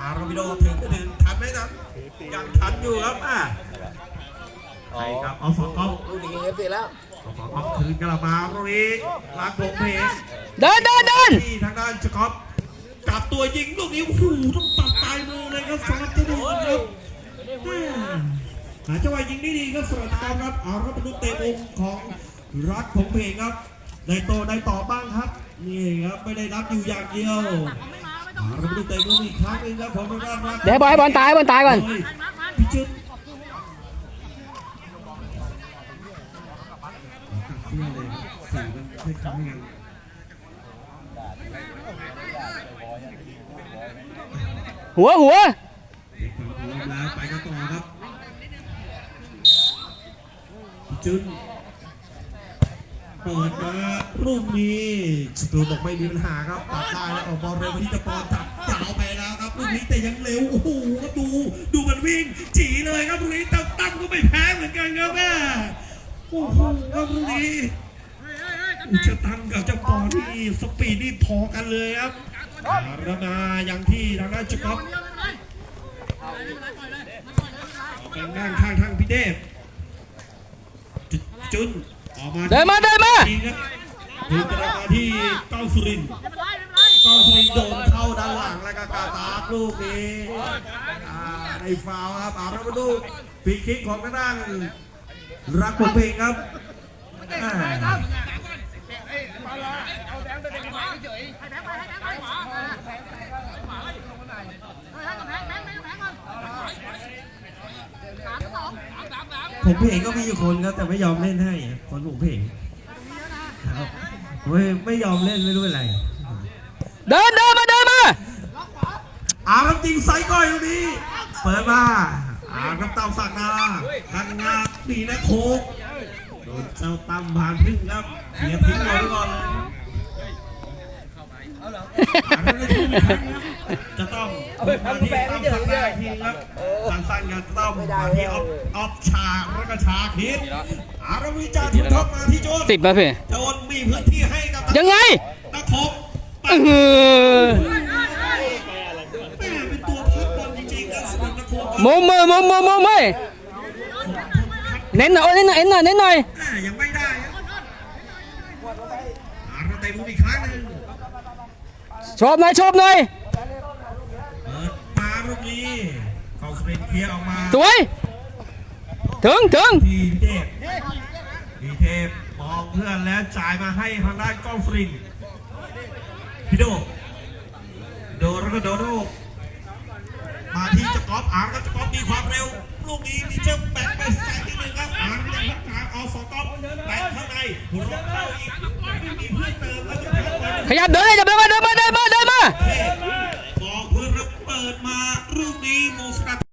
อาราบิโดถึงหนึ่งทันไหมครับยังทันอยู่ครับอะใช่ครับเอาสองก๊อฟลูกนี้เอฟซีแล้วเอาสองก๊อฟคืนกลับมาตรงนี้รักผมเพงเดินเดินเดินที่ทางด้านสกอตจับตัวยิงลูกนี้โอ้โหต้องตัดปลายมือเลยครับสำหรับเจดีครับแม่หาจังหวะยิงได้ดีครับสำหรับสกอตครับเอารับเป็นลูกเตะมุมของรักผมเพงครับได้โตได้ต่อบ้างครับนี่ครับไม่ได้รับอยู่อย่างเดียวเอารับเป็น ลูกเตะมุมอีกครั้งหนึงครับของทางด้านรักเดี๋ยวให้บอลให้บอลตายให้บอลตายก่อนเฮ้ยพี่จุดตัดเสื้อเลยครับสีมันคล้ายๆกันหัวหัวเด็กฝั่งของเราแล้วไปกันต่อครับพี่จุน เปิดมาลูกนี้สตูบอกไม่มีปัญหาครับตัดได้แล้วออกบอลเร็วไปที่ตะปอนจับยาวไปแล้วครับลูกนี้แต่ยังเร็วโอ้โหก็ดูดูมันวิ่งจีเลยครับลูกนี้ตั้งตั้งก็ไม่แพ้เหมือนกันครับแม่โอ้โหครับลูกนี้อุจตังกับเจ้าปอนี่สปีดนี่พอกันเลยครับแล้วมาอย่างที่ทางด้านจุ๊บทางด้านข้างทางพี่เดฟจุน เดินมาเดินมาดีครับถึงกระมาที่เก้าสุรินทร์เก้าสุรินทร์โดนเข้าด้านหลังแล้วก็กาตากลูกนี้อ่าในฟาวล์ครับอ่าเรามาดูฟรีคิกของทางด้านรักผมเพลงครับ ผมเพลงก็มีอยู่คนครับแต่ไม่ยอมเล่นให้คนผมเพลงครับไม่ไม่ยอมเล่นไม่รู้เป็นไร เดินเดินมาเดินมาอาครับจริงไซส์ก้อยตรงนี้เปิดมาอาครับเต่าสักนาทันงาดีนะโคกโดนเจ้าตั้มผ่านพึ่งครับเสียทิ้งเราไปก่อนเลย จะต้องมาที่ตั้มสักนาอีกทีครับสั้นๆกันต้อมมาที่ออฟออฟชาแล้วก็ชาคิดอารวิจารทุกท็อปมาที่โจนสิบป่ะพี่โจนมีพื้นที่ให้กับยังไงตะคบปัอื้ดอหือแม่เป็นตัวพับบอลจริงๆครับสำหรับนักโมุมมือมุมมือมุมมือเน้นหน่อยเน้นหน่อยเน้นหน่อยเน้นหน่อยยังไม่ได้ครับอาร์เตะมุมอีกครั้งหนึ่งชอบหน่อยชอบหน่อย ลูกนี้เขาสเปนเคลียร์ออกมาสวย ถึงถึงทีเทพทีเทพมองเพื่อนแล้วจ่ายมาให้ทางด้านกล้องฟรินพี่โดโดแล้วก็โดโดมาที่จะกอฟอาร์ก็จะกอฟมีความเร็ว ลูกนี้มีเจ้าแบกไปใส่ที่หนึ่งครับอาร์ยังพักกลางเอาสองกอฟแบกข้างในหัวเราเข้าอีกไม่มีเพื่อนเติมแล้วจะแบกบอลขยับเดิน